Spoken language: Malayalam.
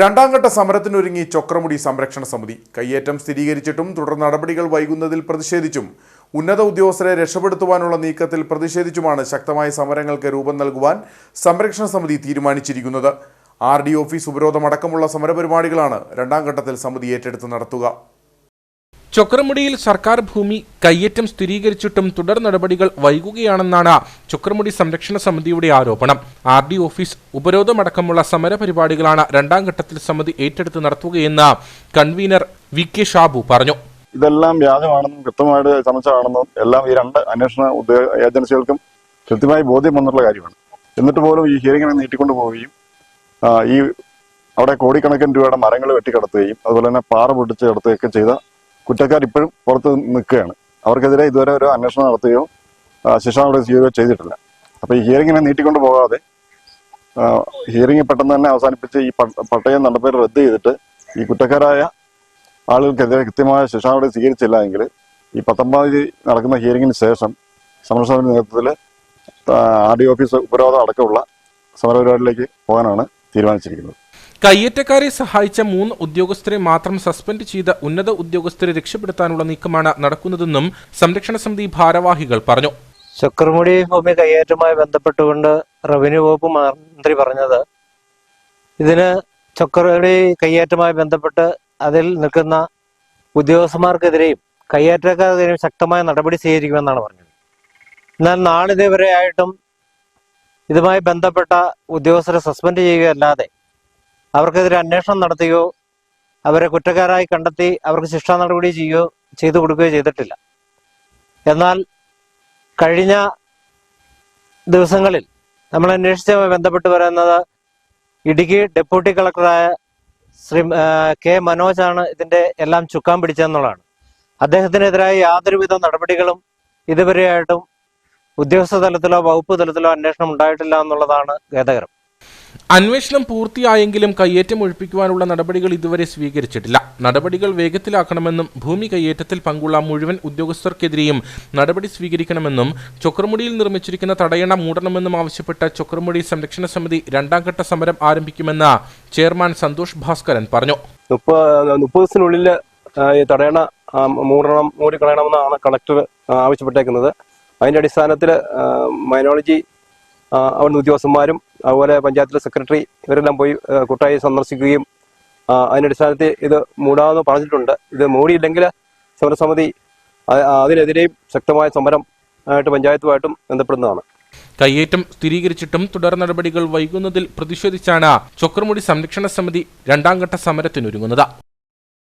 രണ്ടാം ഘട്ട സമരത്തിനൊരുങ്ങി ചൊക്രമുടി സംരക്ഷണ സമിതി. കയ്യേറ്റം സ്ഥിരീകരിച്ചിട്ടും തുടർ നടപടികൾ വൈകുന്നതിൽ പ്രതിഷേധിച്ചും ഉന്നത ഉദ്യോഗസ്ഥരെ രക്ഷപ്പെടുത്തുവാനുള്ള നീക്കത്തിൽ പ്രതിഷേധിച്ചുമാണ് ശക്തമായ സമരങ്ങൾക്ക് രൂപം നൽകുവാൻ സംരക്ഷണ സമിതി തീരുമാനിച്ചിരിക്കുന്നത്. ആർ ഡി ഓഫീസ് ഉപരോധമടക്കമുള്ള സമരപരിപാടികളാണ് രണ്ടാം ഘട്ടത്തിൽ സമിതി ഏറ്റെടുത്ത് നടത്തുക. ചൊക്രമുടിയിൽ സർക്കാർ ഭൂമി കയ്യേറ്റം സ്ഥിരീകരിച്ചിട്ടും തുടർ നടപടികൾ വൈകുകയാണെന്നാണ് ചൊക്രമുടി സംരക്ഷണ സമിതിയുടെ ആരോപണം. ആർ ഡി ഓഫീസ് ഉപരോധമടക്കമുള്ള സമരപരിപാടികളാണ് രണ്ടാം ഘട്ടത്തിൽ സമിതി ഏറ്റെടുത്ത് നടത്തുകയെന്ന് കൺവീനർ വി കെ ഷാബു പറഞ്ഞു. ഇതെല്ലാം വ്യാജമാണെന്നും കൃത്യമായിട്ട് ചമച്ചതാണെന്നും എല്ലാം ഈ രണ്ട് അന്വേഷണ ഏജൻസികൾക്കും കൃത്യമായി ബോധ്യം വന്നിട്ടുള്ള കാര്യമാണ്. എന്നിട്ട് പോലും ഈ ഹിയറിംഗിനെ നീട്ടിക്കൊണ്ടു പോവുകയും ഈ അവിടെ കോടിക്കണക്കിന് രൂപയുടെ മരങ്ങൾ വെട്ടിക്കടത്തുകയും അതുപോലെ തന്നെ പാറ പൊട്ടിച്ച് കിടത്തുകയൊക്കെ ചെയ്ത കുറ്റക്കാർ ഇപ്പോഴും പുറത്ത് നിൽക്കുകയാണ് അവർക്കെതിരെ ഇതുവരെ ഒരു അന്വേഷണം നടത്തുകയോ ശിക്ഷ നടപടി ചെയ്യുകയോ ചെയ്തിട്ടില്ല അപ്പോൾ ഈ ഹിയറിങ്ങിനെ നീട്ടിക്കൊണ്ട് പോകാതെ ഹിയറിംഗ് പെട്ടെന്ന് തന്നെ അവസാനിപ്പിച്ച് ഈ പട്ടയം നടപടി റദ്ദ് ചെയ്തിട്ട് ഈ കുറ്റക്കാരായ ആളുകൾക്കെതിരെ കൃത്യമായ ശിക്ഷ നടപടി സ്വീകരിച്ചില്ല എങ്കിൽ ഈ പത്തൊമ്പതാം തീയതി നടക്കുന്ന ഹിയറിങ്ങിന് ശേഷം സമരസമിതി നേതൃത്വത്തിൽ ആർ ഡി ഓഫീസ് ഉപരോധം അടക്കമുള്ള സമരപരിപാടിയിലേക്ക് പോകാനാണ് തീരുമാനിച്ചിരിക്കുന്നത് കയ്യേറ്റക്കാരെ സഹായിച്ച മൂന്ന് ഉദ്യോഗസ്ഥരെ മാത്രം സസ്പെൻഡ് ചെയ്ത ഉന്നത ഉദ്യോഗസ്ഥരെ രക്ഷപ്പെടുത്താനുള്ള നീക്കമാണ് നടക്കുന്നതെന്നും സംരക്ഷണ സമിതി ഭാരവാഹികൾ പറഞ്ഞു. ചക്രമുടി ഭൂമി കയ്യേറ്റവുമായി ബന്ധപ്പെട്ടുകൊണ്ട് റവന്യൂ വകുപ്പ് മന്ത്രി പറഞ്ഞത് ഇതിന് ചക്രമുടി കയ്യേറ്റവുമായി ബന്ധപ്പെട്ട് അതിൽ നിൽക്കുന്ന ഉദ്യോഗസ്ഥന്മാർക്കെതിരെയും കയ്യേറ്റക്കാർക്കെതിരെയും ശക്തമായ നടപടി സ്വീകരിക്കുമെന്നാണ് പറഞ്ഞത്. എന്നാൽ നാളിതുവരെയായിട്ടും ഇതുമായി ബന്ധപ്പെട്ട ഉദ്യോഗസ്ഥരെ സസ്പെൻഡ് ചെയ്യുകയല്ലാതെ അവർക്കെതിരെ അന്വേഷണം നടത്തുകയോ അവരെ കുറ്റക്കാരായി കണ്ടെത്തി അവർക്ക് ശിക്ഷാ നടപടി ചെയ്യുകയോ ചെയ്തു കൊടുക്കുകയോ ചെയ്തിട്ടില്ല. എന്നാൽ കഴിഞ്ഞ ദിവസങ്ങളിൽ നമ്മൾ അന്വേഷിച്ചുമായി ബന്ധപ്പെട്ട് പറയുന്നത് ഇടുക്കി ഡെപ്യൂട്ടി കളക്ടറായ ശ്രീ കെ മനോജാണ് ഇതിന്റെ എല്ലാം ചുക്കാൻ പിടിച്ചതെന്നുള്ളതാണ്. അദ്ദേഹത്തിനെതിരായ യാതൊരുവിധ നടപടികളും ഇതുവരെയായിട്ടും ഉദ്യോഗസ്ഥ തലത്തിലോ വകുപ്പ് തലത്തിലോ അന്വേഷണം ഉണ്ടായിട്ടില്ല എന്നുള്ളതാണ് ഖേദകരം. അന്വേഷണം പൂർത്തിയായെങ്കിലും കയ്യേറ്റം ഒഴിപ്പിക്കുവാനുള്ള നടപടികൾ ഇതുവരെ സ്വീകരിച്ചിട്ടില്ല. നടപടികൾ വേഗത്തിലാക്കണമെന്നും ഭൂമി കയ്യേറ്റത്തിൽ പങ്കുള്ള മുഴുവൻ ഉദ്യോഗസ്ഥർക്കെതിരെയും നടപടി സ്വീകരിക്കണമെന്നും ചൊക്രമുടിയിൽ നിർമ്മിച്ചിരിക്കുന്ന തടയണ മൂടണമെന്നും ആവശ്യപ്പെട്ട ചൊക്രമുടി സംരക്ഷണ സമിതി രണ്ടാം ഘട്ട സമരം ആരംഭിക്കുമെന്ന് ചെയർമാൻ സന്തോഷ് ഭാസ്കരൻ പറഞ്ഞു. മുപ്പത് ദിവസത്തിനുള്ളിൽ തടയണ മൂടണം മൂടിക്കളയണമെന്നാണ് കളക്ടർ ആവശ്യപ്പെട്ടേക്കുന്നത്. അതിന്റെ അടിസ്ഥാനത്തിൽ മൈനോളജി അവിടുന്ന് ഉദ്യോഗസ്ഥന്മാരും അതുപോലെ പഞ്ചായത്തിലെ സെക്രട്ടറി ഇവരെല്ലാം പോയി കൂട്ടായി സന്ദർശിക്കുകയും അതിനടിസ്ഥാനത്തിൽ ഇത് മൂടാമെന്ന് പറഞ്ഞിട്ടുണ്ട്. ഇത് മൂടിയില്ലെങ്കിൽ സമരസമിതി അതിനെതിരെയും ശക്തമായ സമരം ആയിട്ട് പഞ്ചായത്തുമായിട്ടും ബന്ധപ്പെടുന്നതാണ്. കയ്യേറ്റം സ്ഥിരീകരിച്ചിട്ടും തുടർ നടപടികൾ വൈകുന്നതിൽ പ്രതിഷേധിച്ചാണ് ചൊക്രമുടി സംരക്ഷണ സമിതി രണ്ടാംഘട്ട സമരത്തിനൊരുങ്ങുന്നത്.